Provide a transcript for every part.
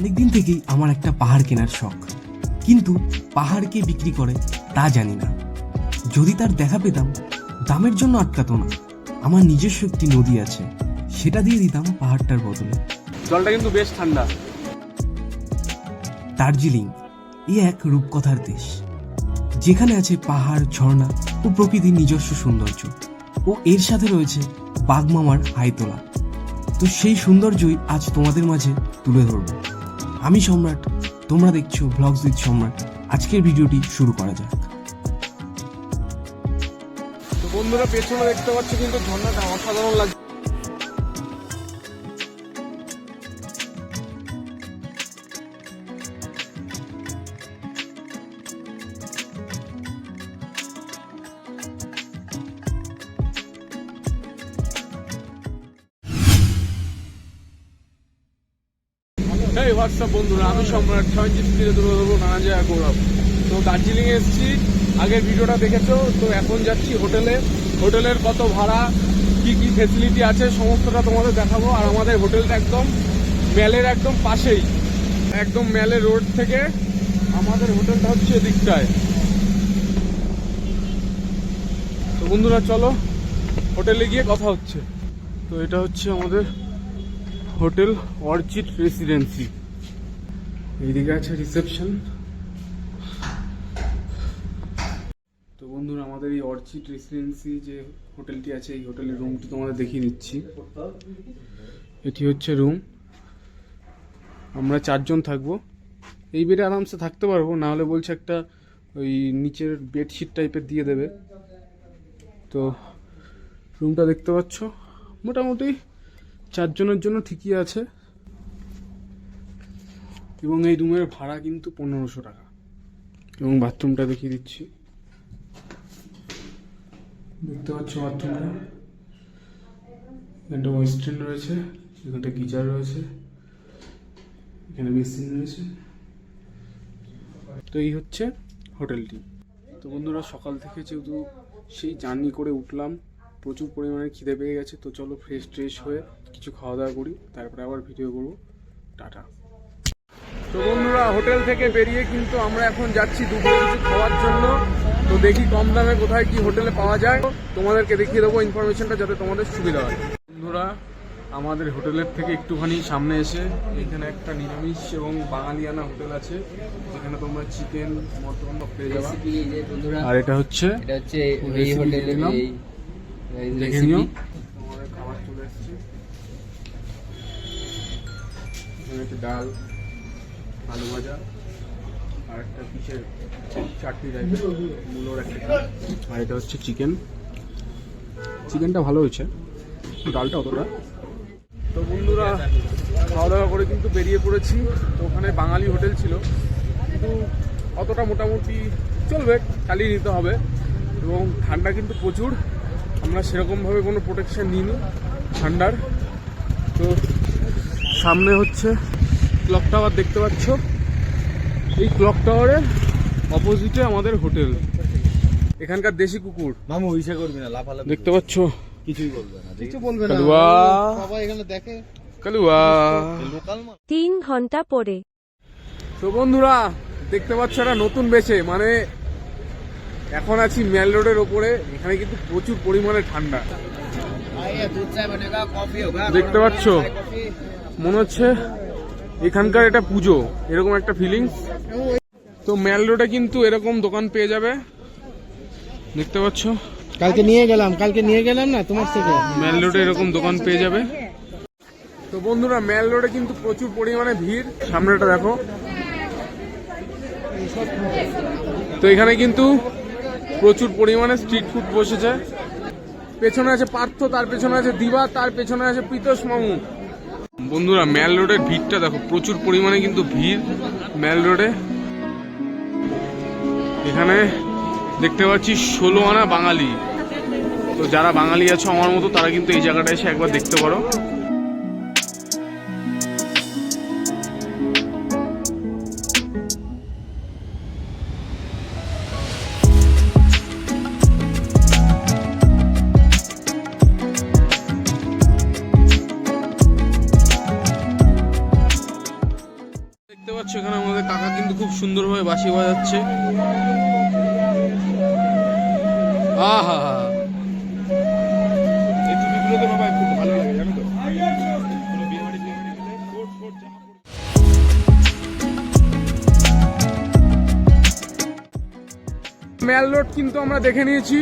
অনেকদিন থেকেই আমার একটা পাহাড় কেনার শখ। কিন্তু পাহাড় কে বিক্রি করে তা জানি না। যদি তার দেখা পেতাম দামের জন্য আটকাতো না। আমার নিজস্ব একটি নদী আছে সেটা দিয়ে দিতাম পাহাড়টার বদলে। জলটা কিন্তু বেশ ঠান্ডা। দার্জিলিং এ এক রূপকথার দেশ। যেখানে আছে পাহাড় ঝর্ণা ও প্রকৃতির নিজস্ব সৌন্দর্য। ও এর সাথে রয়েছে বাগমামার হাইতোলা। তো সেই সৌন্দর্যই আজ তোমাদের মাঝে তুলে ধরব। আমি সম্রাট, তোমরা দেখছ ব্লগস উইথ সম্রাট। আজকের ভিডিওটি শুরু করা যাক। তো বন্ধুরা, পেছনে দেখতে পাচ্ছ কিন্তু ঝর্ণাটা অসাধারণ লাগছে। হোয়াটসঅ্যাপ বন্ধুরা, আমি সম্রাট সঞ্জিত ফিরে তুলে ধরবো নানা জায়গা গৌরব। তো দার্জিলিং এ এসেছি, আগের ভিডিওটা দেখেছ, তো এখন যাচ্ছি হোটেলে। হোটেলের কত ভাড়া, কি কি ফেসিলিটি আছে, সমস্তটা তোমাদের দেখাবো। আর আমাদের হোটেলটা একদম ম্যালের একদম পাশেই, একদম ম্যালে রোড থেকে আমাদের হোটেলটা হচ্ছে এদিকটায়। তো বন্ধুরা, চলো হোটেলে গিয়ে কথা হচ্ছে। তো এটা হচ্ছে আমাদের হোটেল অর্চিড রেসিডেন্সি এইদিকে আছে রিসেপশন তো বন্ধুরা, আমাদের এই অর্চিড রেসিডেন্সি যে হোটেলটি আছে, এই হোটেলের রুমটি তোমাদের দেখিয়ে দিচ্ছি। এটি হচ্ছে রুম আমরা চারজন থাকব। এই বেডে আরামসে থাকতে পারব, না হলে বলছে একটা ওই নিচের বেডশিট টাইপের দিয়ে দেবে। তো রুমটা দেখতে পাচ্ছ? মোটামুটি চারজনের জন্য ঠিকই আছে। এবং এই রুমের ভাড়া কিন্তু পনেরোশো টাকা। এবং বাথরুমটা দেখিয়ে দিচ্ছি। দেখতে পাচ্ছ বাথরুমটা। এখানটা ওয়েস্টার্ন রয়েছে এখানটা গিজার রয়েছে, এখানে মেশিন রয়েছে। তো এই হচ্ছে হোটেলটি। তো বন্ধুরা, সকাল থেকে যেহেতু সেই জার্নি করে উঠলাম, প্রচুর পরিমাণে খিদে পেয়ে গেছে, তো চলো ফ্রেশ ট্রেশ হয়ে কিছু খাওয়া দাওয়া করি, তারপরে আবার ভিডিও করব। টাটা। তো বন্ধুরা হোটেল থেকে বেরিয়ে কিন্তু আমরা এখন যাচ্ছি দুপুরে কিছু খাওয়ার জন্য। তো দেখি কম দামে কোথায় কি হোটেলে পাওয়া যায়। তোমাদেরকে দেখিয়ে দেবো ইনফরমেশনটা যাতে তোমাদের সুবিধা হয়। বন্ধুরা আমাদের হোটেলের থেকে একটুখানি সামনে এসে এখানে একটা নিরামিষ এবং বাঙালিয়ানা হোটেল আছে। যেখানে তোমরা চিকেন মটন পেয়ে যাবা। আর এটা হচ্ছে এটা হচ্ছে এই হোটেলের এই এই দেখে নিও। তোমাদের খাবার চলে এসছে ডাল আলু ভাজা আর একটা পিসের চাটনি টাইপের মূলোর একটা আর এটা হচ্ছে চিকেন চিকেনটা ভালো হয়েছে ডালটা অতটা। তো বন্ধুরা খাওয়া দাওয়া করে কিন্তু বেরিয়ে পড়েছি। তো ওখানে বাঙালি হোটেল ছিল। কিন্তু অতটা মোটামুটি চলবে চালিয়ে নিতে হবে। এবং ঠান্ডা কিন্তু প্রচুর। আমরা সেরকমভাবে কোনো প্রোটেকশন নিইনি ঠান্ডার। তো সামনে হচ্ছে ক্লক টাওয়ার দেখতে পাচ্ছ? এই ক্লক টাওয়ারের অপোজিটে আমাদের হোটেল এখানকার দেশি কুকুর। মামু ইসে করবি না লাফালাফি দেখতে পাচ্ছ? কিছুই বলবে না কিছু বলবে না। কালুয়া। সবাই এখানে দেখে। কালুয়া। তিন ঘণ্টা পরে। তো বন্ধুরা দেখতে পাচ্ছ একটা নতুন বেছে মানে এখন আছি মেল রোডের ওপরে। এখানে কিন্তু প্রচুর পরিমাণে ঠান্ডা। দেখতে পাচ্ছ? মনে হচ্ছে এখানকার এটা পুজো এরকম একটা ফিলিংস তো মেল রোডে কিন্তু এরকম দোকান পেয়ে যাবে। দেখতে পাচ্ছ? কালকে নিয়ে গেলাম কালকে নিয়ে গেলাম না তোমার থেকে? মেল রোডে এরকম দোকান পেয়ে যাবে। তো বন্ধুরা মেল রোডে কিন্তু প্রচুর পরিমাণে ভিড়। সামনেটা দেখো। তো এখানে কিন্তু প্রচুর পরিমাণে স্ট্রিট ফুড বসেছে। পেছনে আছে পার্থ তার পেছনে আছে দিবা তার পেছনে আছে পিতোষ মামু। বন্ধুরা মেল রোডের ভিড়টা দেখো, প্রচুর পরিমাণে কিন্তু ভিড় মেল রোডে। এখানে দেখতে পাচ্ছি ষোলো আনা বাঙালি। তো যারা বাঙালি আছো আমার মতো, তারা কিন্তু এই জায়গাটা এসে একবার দেখতে পারো। কিন্তু আমরা দেখে নিয়েছি।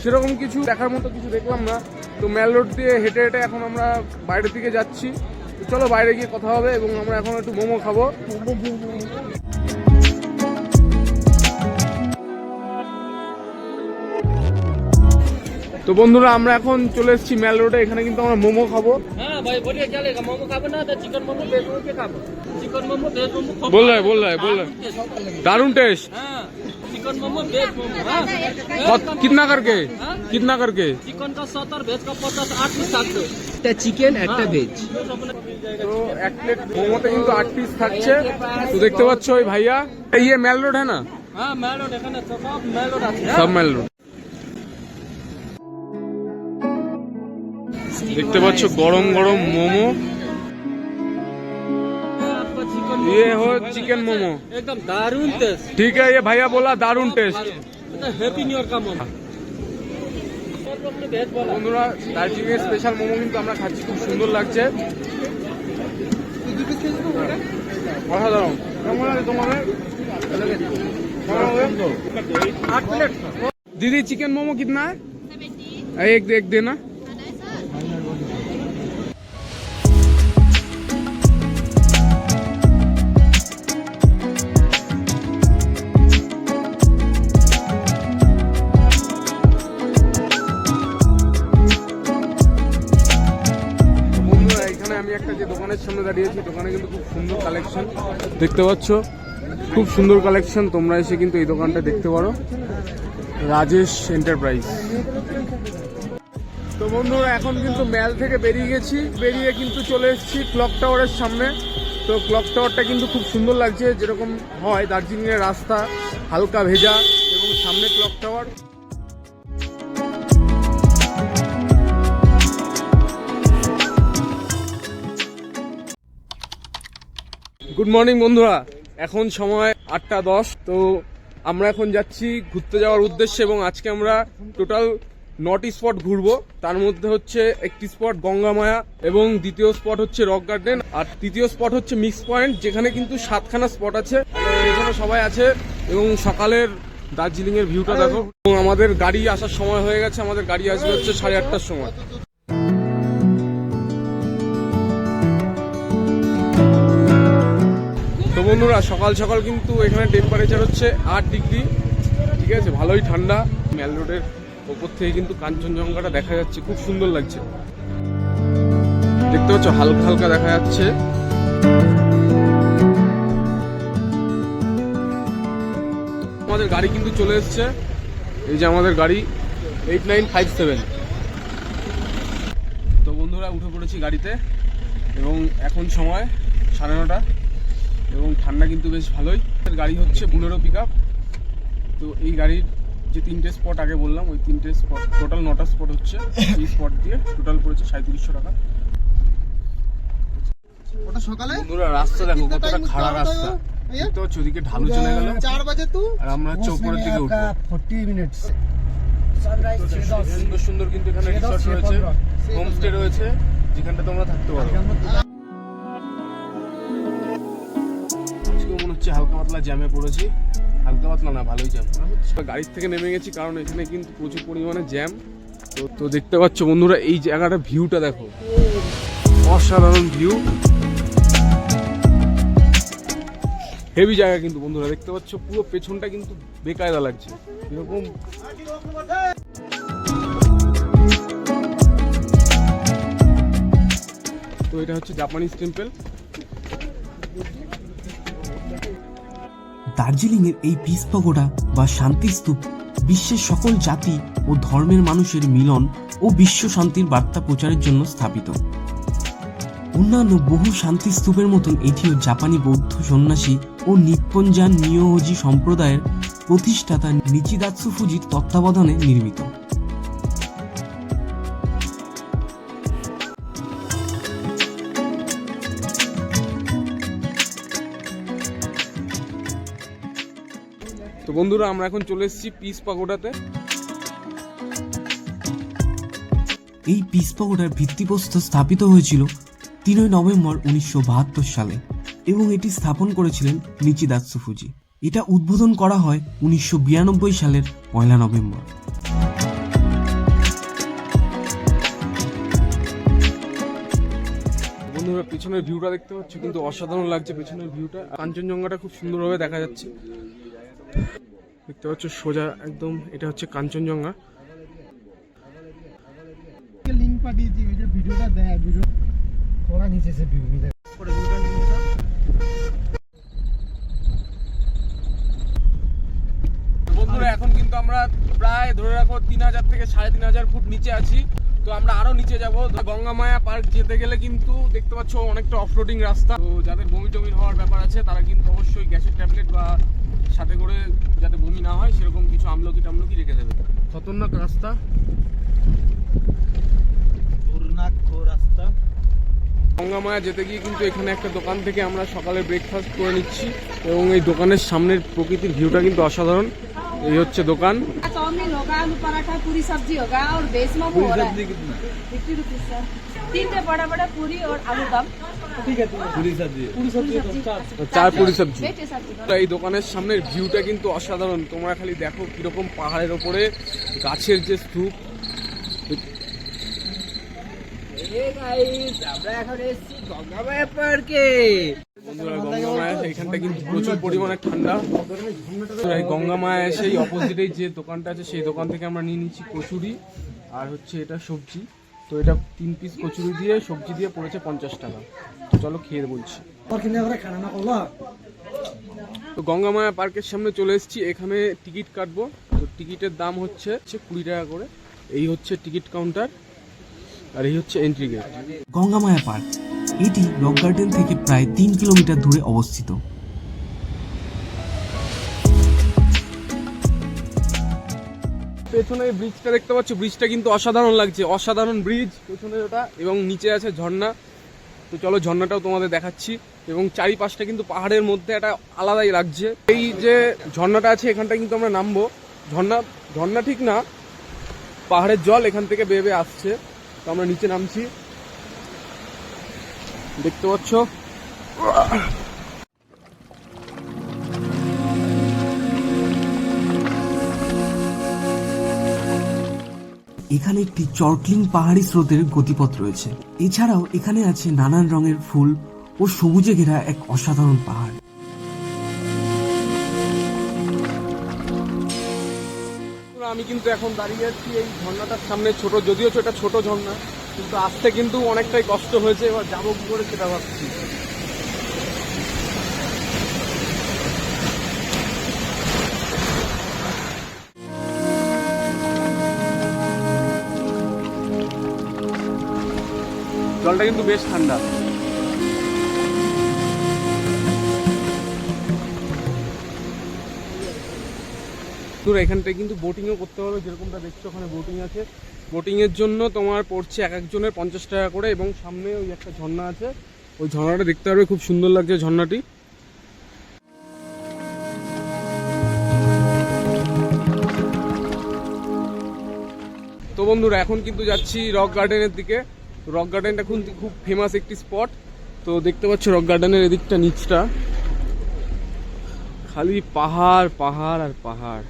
সেরকম কিছু দেখার মতো কিছু দেখলাম না। তো মেল রোড দিয়ে হেঁটে হেঁটে এখন আমরা বাইরের দিকে যাচ্ছি। চলো বাইরে গিয়ে কথা হবে এবং আমরা এখন একটু মোমো খাব। তো বন্ধুরা আমরা এখন চলে এসেছি মেল রোডে। এখানে কিন্তু আমরা মোমো খাব। বললাই বললাই বললাই দারুণ টেস্ট কিতনা করকে? হ্যাঁ? কিতনা করকে? চিকন কা সত্তর ভেজ কা পঞ্চাশ আট পিস থাকছে একটা চিকেন একটা হ্যাঁ। ভেজ তো এক প্লেট মোমোতে কিন্তু আট পিস থাকছে। তো দেখতে পাচ্ছ ওই ভাইয়া। ইয়ে মেল রোড হ্যাঁ না? হ্যাঁ মেল রোড এখানে সব মেল রোড আছে। সব মেল রোড। দেখতে পাচ্ছ গরম গরম মোমো। ये हो चिकन मोमो एकदम दारुण टेस्ट ठीक है ये भैया बोला दारुण टेस्ट हैप्पी न्यू ईयर का मोमो वेज बोला বন্ধুরা দার্জিলিং এর স্পেশাল মোমো কিন্তু আমরা খাচ্ছি খুব সুন্দর লাগছে অসাধারণ কেমন লাগে তোমাদের কেমন লাগে? आठ प्लेट दीदी चिकन मोमो দোকানে কিন্তু খুব সুন্দর কালেকশন দেখতে পাচ্ছ, খুব সুন্দর কালেকশন তোমরা এসে কিন্তু এই দোকানটা দেখতে পারো। রাজেশ এন্টারপ্রাইজ তো বন্ধুরা, এখন কিন্তু ম্যাল থেকে বেরিয়ে গেছি, বেরিয়ে কিন্তু চলে এসেছি ক্লক টাওয়ারের সামনে। তো ক্লক টাওয়ারটা কিন্তু খুব সুন্দর লাগছে, যেরকম হয় দার্জিলিংয়ের রাস্তা, হালকা ভেজা, এবং সামনে ক্লক টাওয়ার গুড মর্নিং বন্ধুরা। এখন সময় আটটা দশ, তো আমরা এখন যাচ্ছি ঘুরতে যাওয়ার উদ্দেশ্যে এবং আজকে আমরা টোটাল নটি স্পট ঘুরবো। তার মধ্যে হচ্ছে একটি স্পট গঙ্গামায়া এবং দ্বিতীয় স্পট হচ্ছে রক গার্ডেন। আর তৃতীয় স্পট হচ্ছে মিক্স পয়েন্ট, যেখানে কিন্তু সাতখানা স্পট আছে। এখানে সবাই আছে এবং সকালের দার্জিলিং এর ভিউটা দেখো। এবং আমাদের গাড়ি আসার সময় হয়ে গেছে। আমাদের গাড়ি আসবে হচ্ছে সাড়ে আটটার সময়। তো বন্ধুরা, সকাল সকাল কিন্তু এখানে টেম্পারেচার হচ্ছে আট ডিগ্রি। ঠিক আছে? ভালোই ঠান্ডা। ম্যাল রোডের ওপর থেকে কিন্তু কাঞ্চনজঙ্ঘাটা দেখা যাচ্ছে, খুব সুন্দর লাগছে। দেখতে পাচ্ছ, হালকা হালকা দেখা যাচ্ছে। আমাদের গাড়ি কিন্তু চলে এসছে। এই যে আমাদের গাড়ি এইট নাইন ফাইভ সেভেন তো বন্ধুরা, উঠে পড়েছি গাড়িতে এবং এখন সময় সাড়ে নটা। এবং ঠান্ডা কিন্তু বেশ ভালোই। গাড়ি হচ্ছে বুলেরো পিক তো এই গাড়ির যে তিনটে স্পট আগে বললাম ওই তিনটে স্পট টোটাল নটা স্পট হচ্ছে। এই স্পট দিয়ে টোটাল পড়েছে সাঁত্রিশশো টাকা। ওটা সকালে? বন্ধুরা রাস্তা দেখো কতটা খাড়া রাস্তা? তো ঢালু চলে গেল। চার বাজে তু। আর আমরা দিকে উঠবো ফোর্টি মিনিটস সুন্দর সুন্দর কিন্তু এখানে রিসর্ট রয়েছে। হোমস্টে রয়েছে যেখানটা তোমরা থাকতে পারো হচ্ছে হালকা পাতলা জ্যামে পড়েছি। হালকা পাতলা না, ভালোই জ্যাম। গাড়ির থেকে নেমে গেছি, কারণ এখানে কিন্তু প্রচুর পরিমাণে জ্যাম। তো তো দেখতে পাচ্ছ বন্ধুরা, এই জায়গাটা ভিউটা দেখো। অসাধারণ ভিউ। হেভি জায়গা কিন্তু বন্ধুরা, দেখতে পাচ্ছ পুরো পেছনটা কিন্তু বেকায়দা লাগছে। এরকম। তো এটা হচ্ছে জাপানিজ টেম্পল। দার্জিলিংয়ের এই পিস পগোডা বা শান্তি স্তূপ, বিশ্বের সকল জাতি ও ধর্মের মানুষের মিলন ও বিশ্ব শান্তির বার্তা প্রচারের জন্য স্থাপিত। অন্যান্য বহু শান্তি স্তূপের মতন এটিও জাপানি বৌদ্ধ সন্ন্যাসী ও নিপ্পনজান নিয়োজি সম্প্রদায়ের প্রতিষ্ঠাতা নিচিদাৎসু ফুজির তত্ত্বাবধানে নির্মিত। বন্ধুরা আমরা এখন চলে এসেছি পিস পাগোডাতে। এই পিস পাগোডার ভিত্তিপ্রস্তর স্থাপিত হয়েছিল তিনই নভেম্বর উনিশশো বাহাত্তর সালে এবং এটি স্থাপন করেছিলেন নিচিদাৎসু ফুজি এটা উদ্বোধন করা হয় উনিশশো বিরানব্বই সালের পয়লা নভেম্বর। বন্ধুরা পেছনের ভিউটা দেখতে পাচ্ছ কিন্তু অসাধারণ লাগছে পেছনের ভিউটা কাঞ্চনজঙ্ঘাটা খুব সুন্দরভাবে দেখা যাচ্ছে। দেখতে পাচ্ছ সোজা একদম এটা হচ্ছে কাঞ্চনজঙ্ঘা। লিঙ্ক পাঠিয়েছি ওই যে ভিডিওটা দেয় ভিডিও ওরা নিচে সে ভিউ বন্ধুরা এখন কিন্তু আমরা প্রায় ধরে রাখো তিন হাজার থেকে সাড়ে তিন হাজার ফুট নিচে আছি। তো আমরা আরও নিচে যাব। গঙ্গামায়া পার্ক যেতে গেলে কিন্তু দেখতে পাচ্ছ অনেকটা অফরোডিং রাস্তা। তো যাদের বমি টমির হওয়ার ব্যাপার আছে তারা কিন্তু অবশ্যই গ্যাসের ট্যাবলেট বা সাথে করে যাতে বমি না হয় সেরকম কিছু আমলকি টামলকি রেখে দেবে। খতরনাক রাস্তা। রাস্তা। গঙ্গামায়া যেতে গিয়ে কিন্তু এখানে একটা দোকান থেকে আমরা সকালে ব্রেকফাস্ট করে নিচ্ছি এবং এই দোকানের সামনের প্রকৃতির ভিউটা কিন্তু অসাধারণ। এই হচ্ছে দোকান चाउमीन होगा आलू पराठा पूरी सब्जी होगा और वेज मोमो हो रहा है फिफ्टी रुपीज सर तीन में बड़ा बड़ा पूरी और आलू दम পুরি সবজি पूरी सब्जी চার পুরি সবজি बेटे सब्जी এই দোকানের সামনের ভিউটা কিন্তু অসাধারণ তোমরা খালি দেখো কিরকম পাহাড়ের ওপরে গাছের যে স্তূপ কিন্তু প্রচুর পরিমাণে ঠান্ডা। এই অপোজিটেই যে দোকানটা আছে, সেই দোকান থেকে আমরা নিয়ে নিচ্ছি কচুরি আর হচ্ছে এটা সবজি। তো এটা তিন পিস কচুরি দিয়ে, সবজি দিয়ে পড়েছে পঞ্চাশ টাকা। চলো খেয়ে বলছি তো গঙ্গামায়া পার্কের সামনে চলে এসেছি। এখানে টিকিট কাটবো। তো টিকিটের দাম হচ্ছে কুড়ি টাকা করে। এই হচ্ছে টিকিট কাউন্টার আর এই হচ্ছে এন্ট্রি গেট গঙ্গামায়া পার্ক। এটি রক গার্ডেন থেকে প্রায় তিন কিলোমিটার দূরে অবস্থিত। পেছনে ব্রিজটা দেখতে পাচ্ছ? ব্রিজটা কিন্তু অসাধারণ লাগছে। অসাধারণ ব্রিজ পেছনে ওটা এবং নিচে আছে ঝর্ণা। তো চলো ঝর্ণাটাও তোমাদের দেখাচ্ছি। এবং চারিপাশটা কিন্তু পাহাড়ের মধ্যে একটা আলাদাই লাগছে। এই যে ঝর্ণাটা আছে এখানটা কিন্তু আমরা নামবো। ঝর্ণা ঝর্ণা ঠিক না। পাহাড়ের জল এখান থেকে বেয়ে বেয়ে আসছে। তো আমরা নিচে নামছি। দেখতে পাচ্ছ? এখানে একটি চর্কলিং পাহাড়ি স্রোতের গতিপথ রয়েছে। এছাড়াও এখানে আছে নানান রঙের ফুল ও সবুজে ঘেরা এক অসাধারণ পাহাড়। আমি কিন্তু এখন দাঁড়িয়ে আছি এই ঝর্ণাটার সামনে ছোট, যদিও এটা ছোট ঝর্ণা, কিন্তু আসতে কিন্তু অনেকটাই কষ্ট হয়েছে, এবার যাব কি করে সেটা ভাবছি। জলটা কিন্তু বেশ ঠান্ডা। তোর এখানটায় কিন্তু বোটিংও করতে পারবে যেরকমটা দেখছ ওখানে বোটিং আছে। বোটিংয়ের জন্য তোমার পড়ছে এক একজনের পঞ্চাশ টাকা করে এবং সামনে ওই একটা ঝর্ণা আছে। ওই ঝর্ণাটা দেখতে পারবে, খুব সুন্দর লাগছে ঝর্ণাটি। তো বন্ধুরা, এখন কিন্তু যাচ্ছি রক গার্ডেনের দিকে। রক গার্ডেনটা এখন খুব ফেমাস একটি স্পট তো দেখতে পাচ্ছ রক গার্ডেনের এদিকটা নিচটা। খালি পাহাড় পাহাড় আর পাহাড়।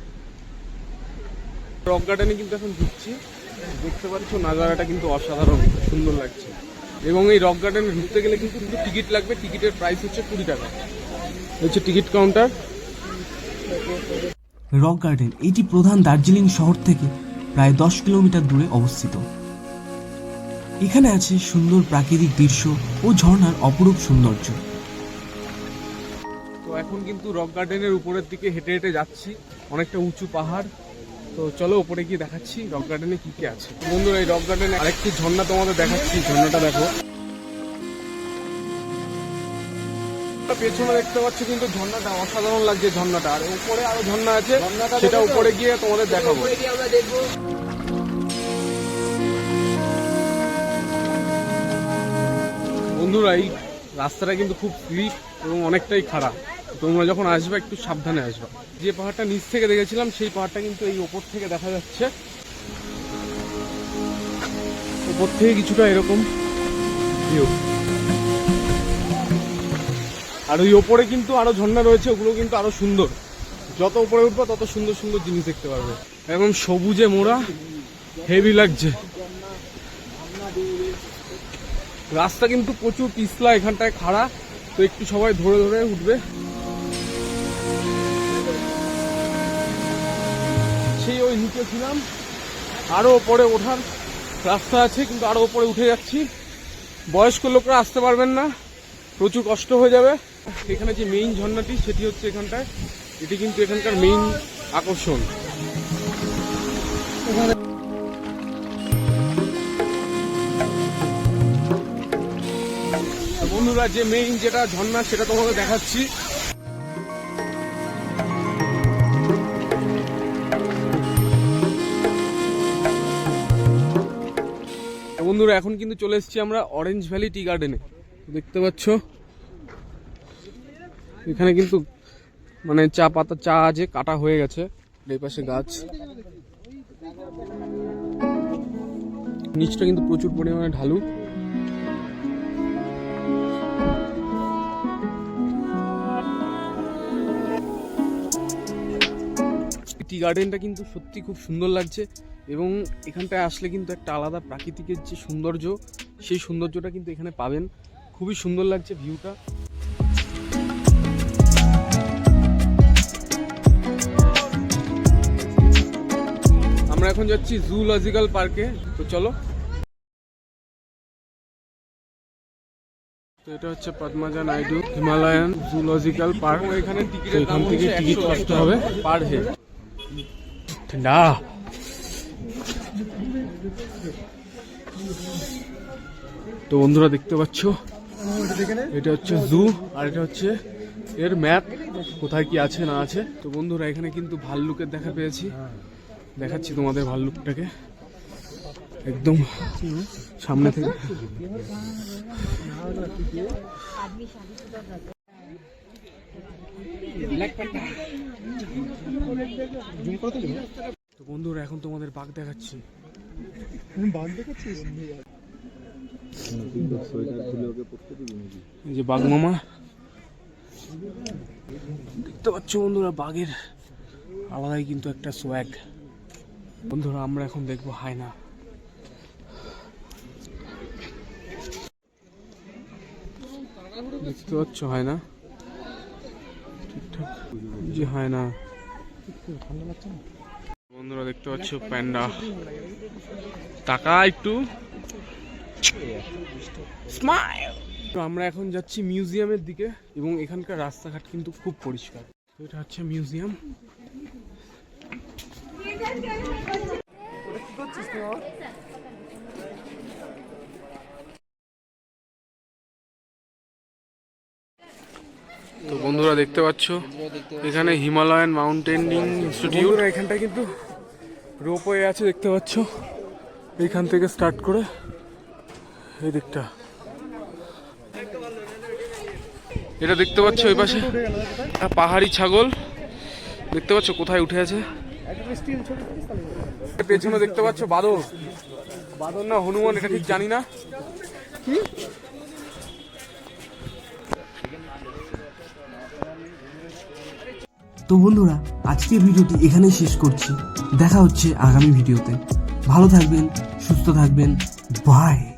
রক গার্ডেনে কিন্তু এখন ঢুকছি। দেখতে পাচ্ছ নাজারাটা কিন্তু অসাধারণ সুন্দর লাগছে। এবং এই রক গার্ডেনে ঢুকতে গেলে কিন্তু কিন্তু টিকিট লাগবে। টিকিটের প্রাইস হচ্ছে কুড়ি টাকা। হচ্ছে টিকিট কাউন্টার রক গার্ডেন এটি প্রধান দার্জিলিং শহর থেকে প্রায় দশ কিলোমিটার দূরে অবস্থিত। এখানে আছে সুন্দর প্রাকৃতিক দৃশ্য ও ঝর্ণার অপরূপ সৌন্দর্য। তো এখন কিন্তু রক গার্ডেনের উপরের দিকে হেঁটে হেঁটে যাচ্ছি। অনেকটা উঁচু পাহাড়। তো চলো উপরে গিয়ে দেখাচ্ছি রক গার্ডেনে কি কি আছে। বন্ধুরা এই রক গার্ডেনে আরেকটি ঝর্ণা তোমাদের দেখাচ্ছি ঝর্ণাটা দেখো। পেছনে দেখতে পাচ্ছ কিন্তু ঝর্ণাটা অসাধারণ লাগছে ঝর্ণাটা। আর উপরে আরও ঝর্ণা আছে সেটা উপরে গিয়ে তোমাদের দেখাবো। বন্ধুরা এই রাস্তাটা কিন্তু খুব স্লিপ এবং অনেকটাই খারাপ। তোমরা যখন আসবে, একটু সাবধানে আসবে। যে পাহাড়টা নিচ থেকে দেখেছিলাম, সেই পাহাড়টা কিন্তু এই ওপর থেকে দেখা যাচ্ছে। ওপর থেকে কিছুটা এরকম আর ওই ওপরে কিন্তু আরও ঝর্ণা রয়েছে, ওগুলো কিন্তু আরও সুন্দর। যত উপরে উঠবে, তত সুন্দর সুন্দর জিনিস দেখতে পারবে একদম সবুজে মোড়া হেভি লাগছে। রাস্তা কিন্তু প্রচুর পিছলা, এখানটায় খাড়া। তো একটু সবাই ধরে ধরে উঠবে। নিচে ছিলাম আরও ওপরে ওঠার রাস্তা আছে, কিন্তু আরও ওপরে উঠে যাচ্ছি। বয়স্ক লোকরা আসতে পারবেন না, প্রচুর কষ্ট হয়ে যাবে। এখানে যে মেইন ঝর্ণাটি, সেটি হচ্ছে এখানটায়। এটি কিন্তু এখানকার মেইন আকর্ষণ। বন্ধুরা, যে মেইন যেটা ঝর্ণা, সেটা তোমাকে দেখাচ্ছি। বন্ধুরা, এখন কিন্তু চলে এসেছি আমরা অরেঞ্জ ভ্যালি টি গার্ডেনে দেখতে পাচ্ছ? এখানে কিন্তু মানে চা পাতা, চা আছে কাটা হয়ে গেছে, এই পাশে গাছ। নিচটা কিন্তু প্রচুর পরিমাণে ঢালু। টি গার্ডেনটা কিন্তু সত্যি খুব সুন্দর লাগছে এবং এখানটায় আসলে কিন্তু একটা আলাদা প্রাকৃতিকের যে সৌন্দর্য সেই সৌন্দর্যটা কিন্তু এখানে পাবেন। খুবই সুন্দর লাগছে ভিউটা। আমরা এখন যাচ্ছি জুলজিক্যাল পার্কে তো চলো। তো এটা হচ্ছে Padmaja Naidu Himalayan Zoological Park এখানে টিকিটের এখান থেকে টিকিট কাটতে হবে। পার হেড ঠান্ডা তো বন্ধুরা দেখতে পাচ্ছ? এটা হচ্ছে জু আর এটা হচ্ছে এর ম্যাপ কোথায় কি আছে, না আছে? তো বন্ধুরা, এখানে কিন্তু ভাল্লুকের দেখা পেয়েছি। দেখাচ্ছি তোমাদের ভাল্লুকটাকে। একদম সামনে থেকে। তো বন্ধুরা এখন তোমাদের বাঘ দেখাচ্ছি। বাঘ দেখেছিস এই যে বাঘ মামা। দেখতে পাচ্ছ বন্ধুরা বাঘের আলাদাই কিন্তু একটা সোয়াগ বন্ধুরা আমরা এখন দেখব হায়না। দেখতে পাচ্ছ হায়না? ঠিকঠাক। জি হায়না। বন্ধুরা দেখতে পাচ্ছ, প্যান্ডা। টাকা একটু। আমরা এখন যাচ্ছি মিউজিয়ামের দিকে এবং এখানকার রাস্তাঘাট কিন্তু খুব পরিষ্কার। এটা হচ্ছে মিউজিয়াম। তো বন্ধুরা দেখতে পাচ্ছ এখানে হিমালয়ান মাউন্টেনিং ইনস্টিটিউট। এখানটা কিন্তু রোপওয়ে আছে দেখতে পাচ্ছ। এইখান থেকে স্টার্ট করে এই দিকটা। এটা দেখতে পাচ্ছ ওই পাশে পাহাড়ি ছাগল। দেখতে পাচ্ছ কোথায় উঠে আছে। পেছনে দেখতে পাচ্ছ বাদর বাদর না হনুমান এটা ঠিক জানি না। তো বন্ধুরা, আজকের ভিডিওটি এখানেই শেষ করছি। দেখা হচ্ছে আগামী ভিডিওতে। ভালো থাকবেন, সুস্থ থাকবেন। বাই